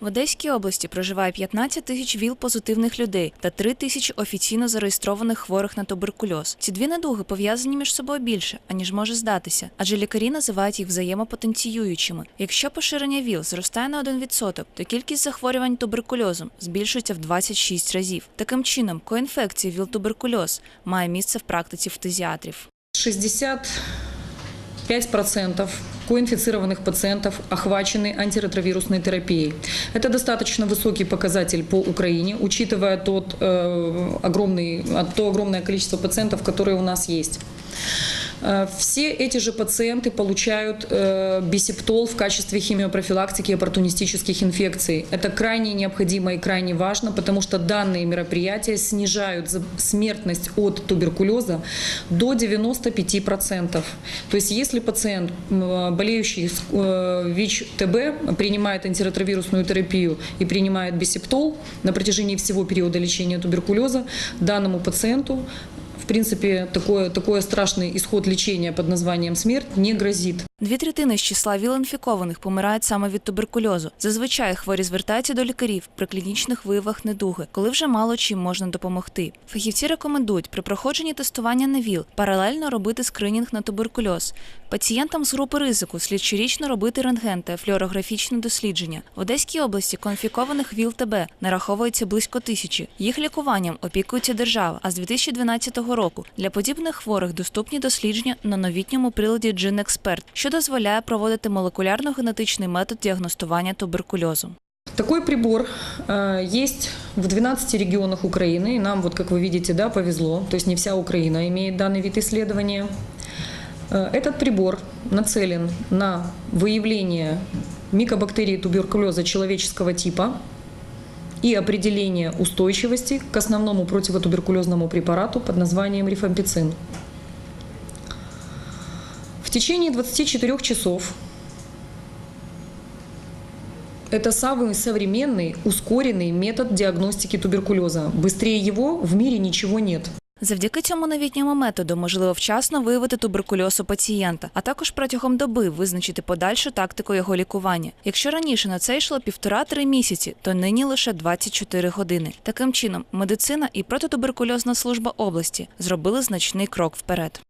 В Одеській області проживає 15 тисяч ВІЛ-позитивних людей та 3 тисячі офіційно зареєстрованих хворих на туберкульоз. Ці дві недуги пов'язані між собою більше, аніж може здатися, адже лікарі називають їх взаємопотенціюючими. Якщо поширення ВІЛ зростає на 1%, то кількість захворювань туберкульозом збільшується в 26 разів. Таким чином, коінфекція ВІЛ-туберкульоз має місце в практиці фтизіатрів. 65% коинфицированных пациентов охвачены антиретровирусной терапией. Это достаточно высокий показатель по Украине, учитывая тот, э, огромный, а, то огромное количество пациентов, которые у нас есть. Э, Все эти же пациенты получают э, бисептол в качестве химиопрофилактики оппортунистических инфекций. Это крайне необходимо и крайне важно, потому что данные мероприятия снижают смертность от туберкулеза до 95%. То есть если пациент, м, болеющий э, ВИЧ-ТБ, принимает антиретровирусную терапию и принимает бисептол на протяжении всего периода лечения туберкулеза, данному пациенту в принципе, такое, такой страшный исход лечения под названием смерть не грозит. Дві третини з числа ВІЛ-інфікованих помирають саме від туберкульозу. Зазвичай хворі звертаються до лікарів при клінічних виявах недуги, коли вже мало чим можна допомогти. Фахівці рекомендують при проходженні тестування на ВІЛ паралельно робити скринінг на туберкульоз. Пацієнтам з групи ризику слід щорічно робити рентген та флюорографічне дослідження. В Одеській області конфікованих ВІЛ-ТБ нараховується близько тисячі. Їх лікуванням опікується держава. А з 2012 року для подібних хворих доступні дослідження на новітньому приладі GenExpert, що дозволяє проводити молекулярно-генетичний метод діагностування туберкульозу. Такой прибор э, есть в 12 регионах Украины. И нам, вот как вы видите, да, повезло. То есть не вся Украина имеет данный вид исследования. Э, Этот прибор нацелен на выявление микобактерий туберкулеза человеческого типа и определение устойчивости к основному противотуберкулезному препарату под названием рифампицин. В течение 24 часов это самый современный, ускоренный метод диагностики туберкулеза. Быстрее его в мире ничего нет. Завдяки цьому новітньому методу можливо вчасно виявити туберкульоз у пацієнта, а також протягом доби визначити подальшу тактику його лікування. Якщо раніше на це йшло півтора-три місяці, то нині лише 24 години. Таким чином, медицина і протитуберкульозна служба області зробили значний крок вперед.